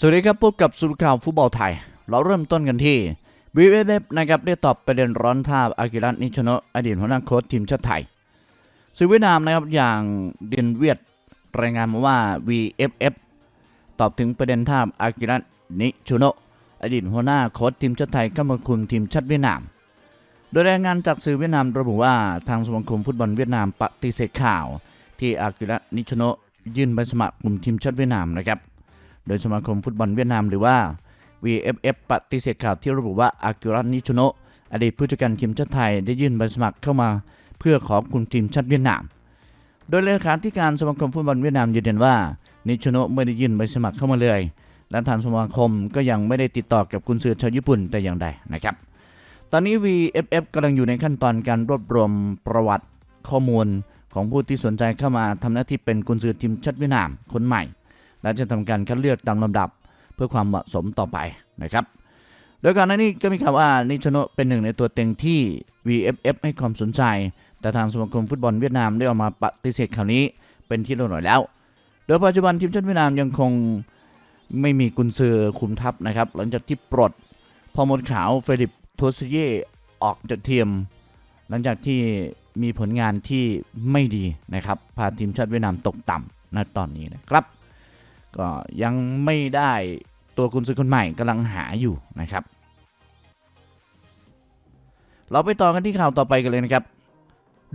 สวัสดีครับพบกับสุรข่าวฟุตบอลไทย เราเริ่มต้นกันที่บีเอฟนะครับได้ตอบประเด็นร้อนท่าอากิระนิชโนะอดีตหัวหน้าโค้ชทีมชาติไทยสื่อเวียดนามนะครับอย่างเดียนเวียดรายงานมาว่า VFF ตอบถึงประเด็นท่าอากิระนิชโนะอดีตหัวหน้าโค้ชทีมชาติไทยก็มาคุมทีมชาติเวียดนาม โดยรายงานจากสื่อเวียดนามระบุว่าทางสมาคมฟุตบอลเวียดนามปฏิเสธข่าว ที่อากิระนิชโนะยื่นใบสมัครคุมทีมชาติเวียดนามนะครับ โดยสมาคมฟุตบอลเวียดนามหรือว่า VFF ปฏิเสธข่าวที่ระบุว่าอากิระนิชโนะอดีตผู้จัดการทีมชาติไทยได้ยื่นใบสมัครเข้ามา เพื่อขอคุมทีมชาติเวียดนาม โดยเลขาธิการสมาคมฟุตบอลเวียดนามยืนยันว่า นิชโนะไม่ได้ยื่นใบสมัครเข้ามาเลย และทางสมาคมก็ยังไม่ได้ติดต่อกับกุนซือชาวญี่ปุ่นแต่อย่างใดนะครับ ตอนนี้ VFF กำลังอยู่ในขั้นตอนการรวบรวมประวัติข้อมูลของผู้ที่สนใจเข้ามาทำหน้าที่เป็นกุนซือทีมชาติเวียดนามคนใหม่ และจะทำการคัดเลือกตามลำดับ เพื่อความเหมาะสมต่อไปนะครับ โดยก่อนหน้านี้ก็มีข่าวว่านิชโนเป็นหนึ่งในตัวเต็งที่ VFF ให้ความสนใจ แต่ทางสมาคมฟุตบอลเวียดนามได้ออกมาปฏิเสธข่าวนี้เป็นที่รียบร้อยแล้ว โดยปัจจุบันทีมชาติเวียดนามยังคงไม่มีกุนซือคุมทัพนะครับ หลังจากที่ปลดพอมดขาวเฟลิปโทสเย่ออกจากทีมหลังจากที่มีผลงานที่ไม่ดีนะครับ พาทีมชาติเวียดนามตกต่ำณตอนนี้นะครับ ก็ยังไม่ได้ตัวกุนซือคนใหม่กำลังหาอยู่นะครับ เราไปต่อกันที่ข่าวต่อไปกันเลยนะครับ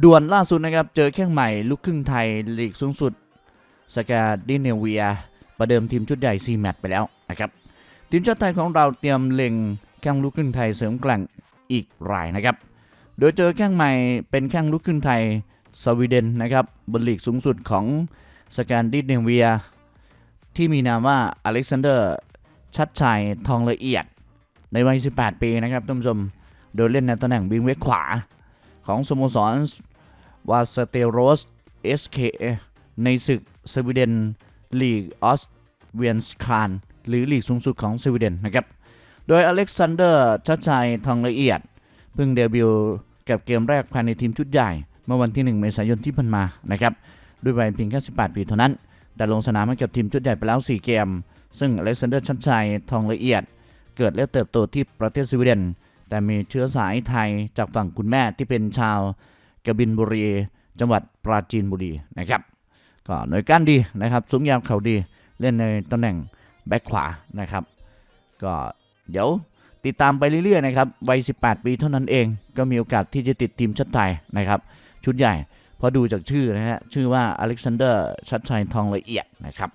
ด่วนล่าสุดนะครับ เจอแข้งใหม่ลูกครึ่งไทยลีกสูงสุดสกาดิเนเวีย ประเดิมทีมชุดใหญ่4แมตช์ไปแล้วนะครับ ทีมชาติไทยของเราเตรียมเล็งแข้งลูกครึ่งไทยเสริมแกร่งอีกรายนะครับ โดยเจอแข้งใหม่เป็นแข้งลูกครึ่งไทยสวีเดนนะครับบนลีกสูงสุดของสแกนดิเนเวีย ที่มีนามว่าอเล็กซานเดอร์ชัดชัยทองละเอียด ในวัย 18 ปีนะครับท่านผู้ชม โดยเล่นในตำแหน่งบิงเวกขวา ของสโมสรวาสเตโรส SK ในศึกสวีเดนลีกออสเวียนสคานหรือลีกสูงสุดของสวีเดนนะครับ โดยอเล็กซานเดอร์ชัดชัยทองละเอียด เพิ่งเดบิวต์กับเกมแรกภายในทีมชุดใหญ่ เมื่อวันที่ 1 เมษายนที่ผ่านมานะครับด้วยวัยเพียงแค่ 18 ปีเท่านั้น แต่ลงสนามให้กับทีมชุดใหญ่ไปแล้ว 4 เกม ซึ่งอเล็กซานเดอร์ชัดชัยทองละเอียด เกิดและเติบโตที่ประเทศสวีเดน แต่มีเชื้อสายไทยจากฝั่งคุณแม่ที่เป็นชาวกบินบุรี จังหวัดปราจีนบุรีนะครับก็หน่วยก้านดีนะครับ สูงยาวเข่าดีเล่นในตำแหน่งแบ็คขวานะครับ ก็เดี๋ยวติดตามไปเรื่อยๆนะครับวัย 18 ปีเท่านั้นเอง ก็มีโอกาสที่จะติดทีมชาติไทยนะครับ ชุดใหญ่ ราะดูจากชื่อนะฮะ ชื่อว่าอเล็กซานเดอร์ชัดชัยทองละเอียดนะครับ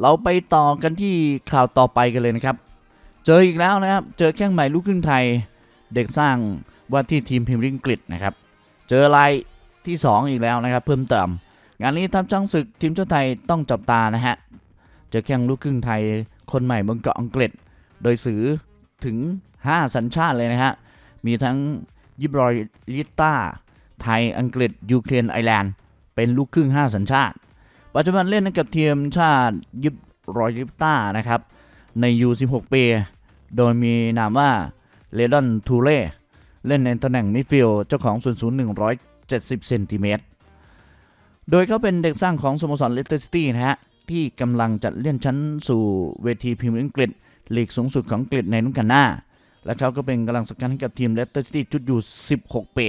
เราไปต่อกันที่ข่าวต่อไปกันเลยนะครับ เจออีกแล้วนะครับ เจอแข้งใหม่ลูกครึ่งไทย เด็กสร้างว่าที่ทีมพิมพ์ริงกฤษนะครับ เจอลายที่ 2 อีกแล้วนะครับ เพิ่มเติม งานนี้ทัพจ้างศึกทีมชาติไทยต้องจับตานะฮะ เจอแข้งลูกครึ่งไทยคนใหม่บนเกาะอังกฤษ โดยสื่อถึง 5 สัญชาติเลยนะฮะ มีทั้ง ยิบรอยลิต้า ไทย อังกฤษ ยูเครน ไอร์แลนด์ เป็นลูกครึ่ง 5 สัญชาติ ปัจจุบันเล่นให้กับทีมชาติยิบรอยลิต้านะครับ ใน U16 ปี โดยมีนามว่าเลดอนทูเล่ เล่นในตำแหน่งมิดฟิลด์เจ้าของส่วนสูง170 เซนติเมตร โดยเขาเป็นเด็กสร้างของสโมสรเลสเตอร์ซิตี้นะฮะ ที่กำลังจะเลื่อนชั้นสู่เวทีพรีเมียร์อังกฤษลีกสูงสุดของอังกฤษในฤดูกาลหน้า และเขาก็เป็นกำลังสำคัญให้กับทีมเลสเตอร์ซิตี้จุดอยู่ 16 ปี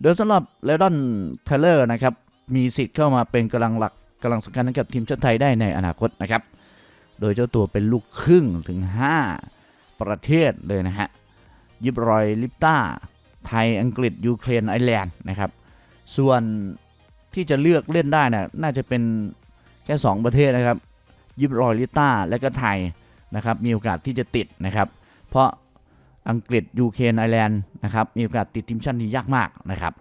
โดยสำหรับเลดอนเทเลอร์นะครับมีสิทธิ์เข้ามาเป็นกำลังหลักกำลังสำคัญให้กับทีมชาติไทยได้ในอนาคตนะครับ โดยเจ้าตัวเป็นลูกครึ่งถึง 5 ประเทศเลยนะฮะยิบรอยลิปตาไทยอังกฤษยูเครนไอร์แลนด์นะครับ ส่วนที่จะเลือกเล่นได้นะน่าจะเป็นแค่ 2 ประเทศนะครับยิบรอยลิต้าและก็ไทยนะครับมีโอกาสที่จะติดนะครับ เพราะอังกฤษยูเครนไอร์แลนด์นะครับมีโอกาสติดทีมชาตินี้ยากมากนะครับ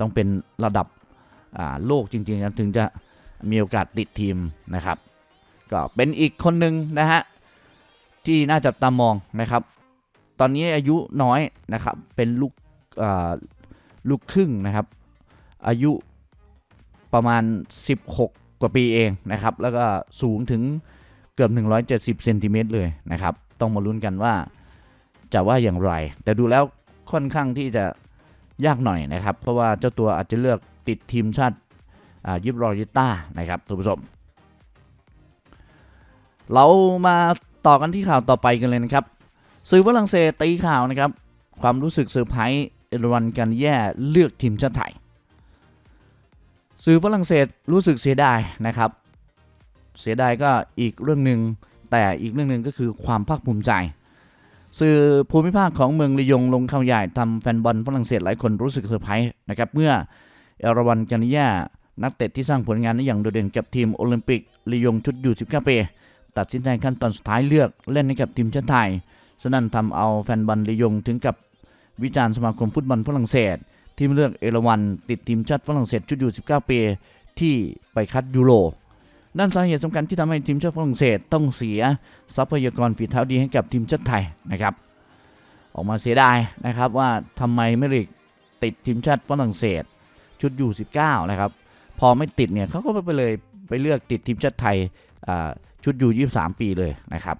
ต้องเป็นระดับโลกจริงๆถึงจะมีโอกาสติดทีมนะครับ ก็เป็นอีกคนหนึ่งนะฮะที่น่าจับตามองนะครับ ตอนนี้อายุน้อยนะครับเป็นลูกลูกครึ่งนะครับ อายุประมาณ 16 กว่าปีเองนะครับ แล้วก็สูงถึงเกือบ 170เซนติเมตรเลยนะครับ ต้องมาลุ้นกันว่าจะว่าอย่างไร แต่ดูแล้วค่อนข้างที่จะยากหน่อยนะครับ เพราะว่าเจ้าตัวอาจจะเลือกติดทีมชาติยิบรอยิต้านะครับท่านผู้ชม เรามาต่อกันที่ข่าวต่อไปกันเลยนะครับ สื่อฝรั่งเศสตีข่าวนะครับ ความรู้สึกเซอร์ไพรส์เอรวันกันแย่เลือกทีมชาติไทย สื่อฝรั่งเศสรู้สึกเสียดายนะครับ เสียดายก็อีกเรื่องหนึ่ง แต่อีกเรื่องหนึ่งก็คือความภาคภูมิใจ สื่อภูมิภาคของเมืองลียงลงข่าวใหญ่ทำแฟนบอลฝรั่งเศสหลายคนรู้สึกเซอร์ไพรส์นะครับเมื่อเอราวันกันแย่นักเตะที่สร้างผลงานได้อย่างโดดเด่นกับทีมโอลิมปิกลียงชุดยู19ปีตัดสินใจขั้นตอนสุดท้ายเลือกเล่นให้กับทีมชาติไทยฉะนั้นทำเอาแฟนบอลลียงถึงกับวิจารณ์สมาคมฟุตบอลฝรั่งเศส ที่เลือกเอราวันติดทีมชาติฝรั่งเศสชุดยู19ปีที่ไปคัดยูโร นั่นสาเหตุสำคัญที่ทำให้ทีมชาติฝรั่งเศสต้องเสียทรัพยากรฝีเท้าดีให้กับทีมชาติไทยนะครับ ออกมาเสียดายนะครับว่าทำไมไม่ได้ติดทีมชาติฝรั่งเศส ชุดยู19นะครับ พอไม่ติดเนี่ยเขาก็ไปเลยไปเลือกติดทีมชาติไทยชุดยู23 ปีเลยนะครับ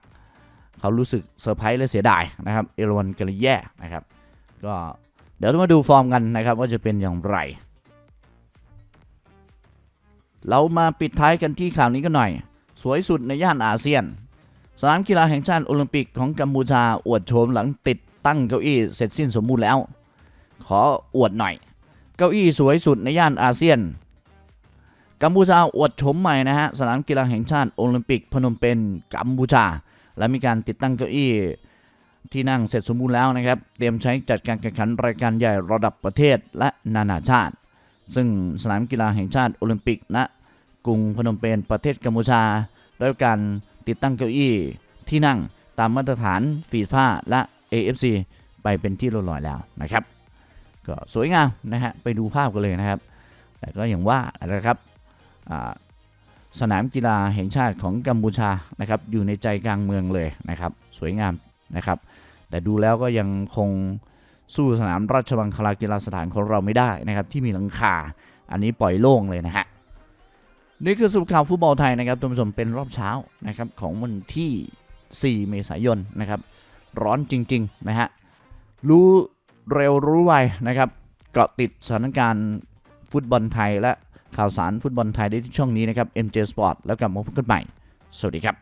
เขารู้สึกเซอร์ไพรส์และเสียดายนะครับเอรวันกาลิแย่นะครับก็เดี๋ยวมาดูฟอร์มกันนะครับว่าจะเป็นอย่างไร เรามาปิดท้ายกันที่ข่าวนี้กันหน่อย สวยสุดในย่านอาเซียน สนามกีฬาแห่งชาติโอลิมปิกของกัมพูชาอวดโฉมหลังติดตั้งเก้าอี้เสร็จสิ้นสมบูรณ์แล้ว ขออวดหน่อย เก้าอี้สวยสุดในย่านอาเซียน กัมพูชาอวดโฉมใหม่นะฮะ สนามกีฬาแห่งชาติโอลิมปิกพนมเปญกัมพูชา และมีการติดตั้งเก้าอี้ที่นั่งเสร็จสมบูรณ์แล้วนะครับ เตรียมใช้จัดการแข่งขันรายการใหญ่ระดับประเทศและนานาชาติ ซึ่งสนามกีฬาแห่งชาติโอลิมปิกณกรุงพนมเปญประเทศกัมพูชาได้รับการติดตั้งเก้าอี้ที่นั่งตามมาตรฐานฟีฟ่าและ AFC ไปเป็นที่เรียบร้อยแล้วนะครับ ก็สวยงามนะฮะไปดูภาพกันเลยนะครับ แต่ก็อย่างว่านะครับสนามกีฬาแห่งชาติของกัมพูชานะครับอยู่ในใจกลางเมืองเลยนะครับ สวยงามนะครับ แต่ดูแล้วก็ยังคง สู้สนามราชบังคลากีฬาสถานของเราไม่ได้นะครับที่มีหลังคา อันนี้ปล่อยโล่งเลยนะฮะนี่คือสรุปข่าวฟุตบอลไทยนะครับท่านผู้ชมเป็นรอบเช้านะครับของวันที่ 4 เมษายนนะครับร้อนจริงๆนะฮะรู้เร็วรู้ไวนะครับเกาะติดสถานการณ์ฟุตบอลไทยและข่าวสารฟุตบอลไทยได้ที่ช่องนี้นะครับ MJ Sport แล้วกลับมาพบกันใหม่ สวัสดีครับ